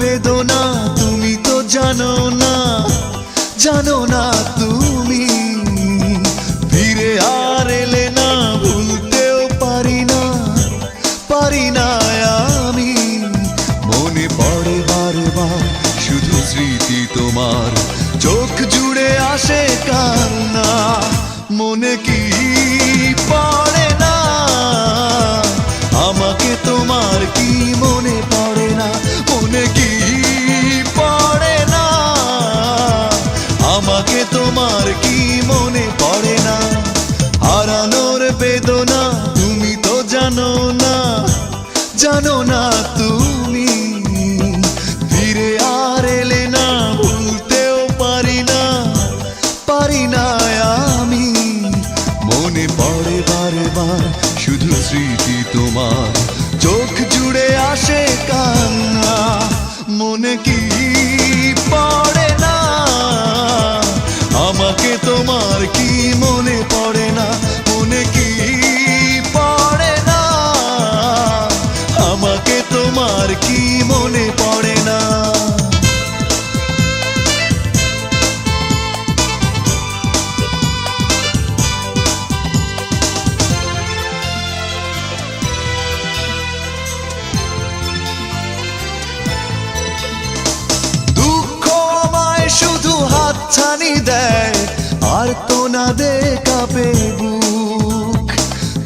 বেদনা তুমি তো জানো না জানো না তুমি। ফিরে আর এলে না, ভুলতেও পারি না পারি না আমি। মনে পড়ে বারবার শুধু স্মৃতি তোমার, চোখ জুড়ে আসে কান্না, মনে কি জানো না জানো না তুমি। ফিরে আর এলে না, ভুলতেও পারি না পারি না আমি। মনে পড়ে বারে বার শুধু স্মৃতি তোমার। চোখ জুড়ে আসে কান্না। হাতছানি দেয়, আর তো না দে কাঁপে বুক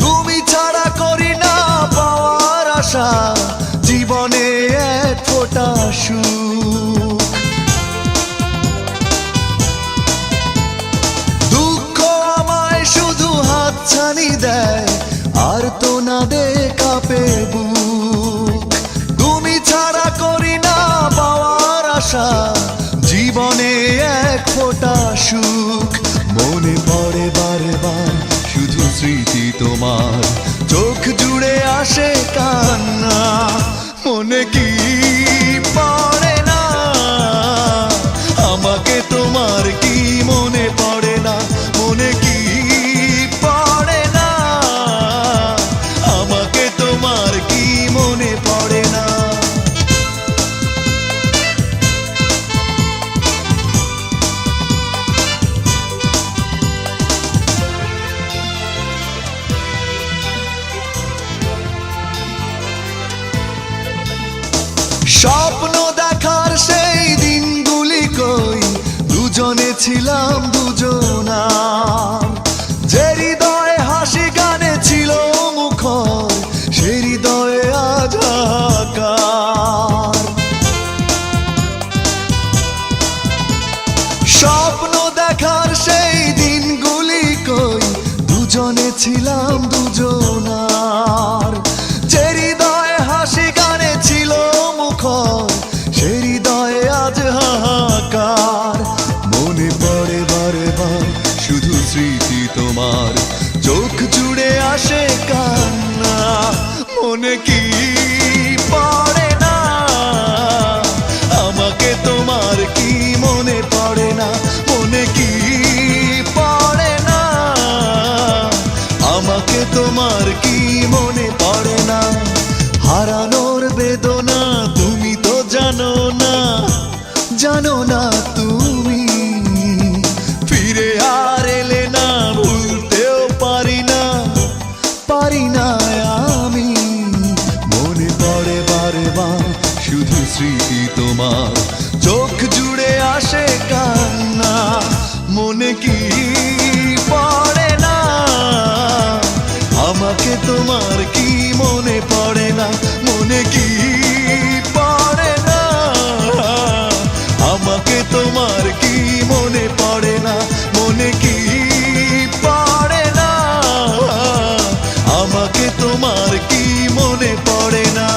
তুমি ছাড়া করি না পাওয়ার আশা, জীবনে এক ফোটা সুখ। দুঃখ আমায় শুধু হাতছানি দেয়, আর তো না দে কাঁপে বুক তোমার চোখ জুড়ে আসে কান্না মনে কি ছিলাম দুজনা। যে হৃদয়ে হাসি গানে ছিল মুখর, সে হৃদয়ে আজ স্বপ্ন দেখার সেই দিনগুলি কই? দুজনে ছিলাম দুজনার তোমার কি মনে পড়ে না? হারানোর বেদনা তুমি তো জানো না। জানো না তুমি। ফিরে আর এলে না, ভুলতেও পারি না। পারি না আমি। মনে পড়ে বারে বার শুধু স্মৃতি তোমার। চোখ জুড়ে আসে কান্না। মনে কি তোমার কি মনে পড়ে না? মনে কি পড়ে না? আমাকে তোমার কি মনে পড়ে না? মনে কি পড়ে না? আমাকে তোমার কি মনে পড়ে না?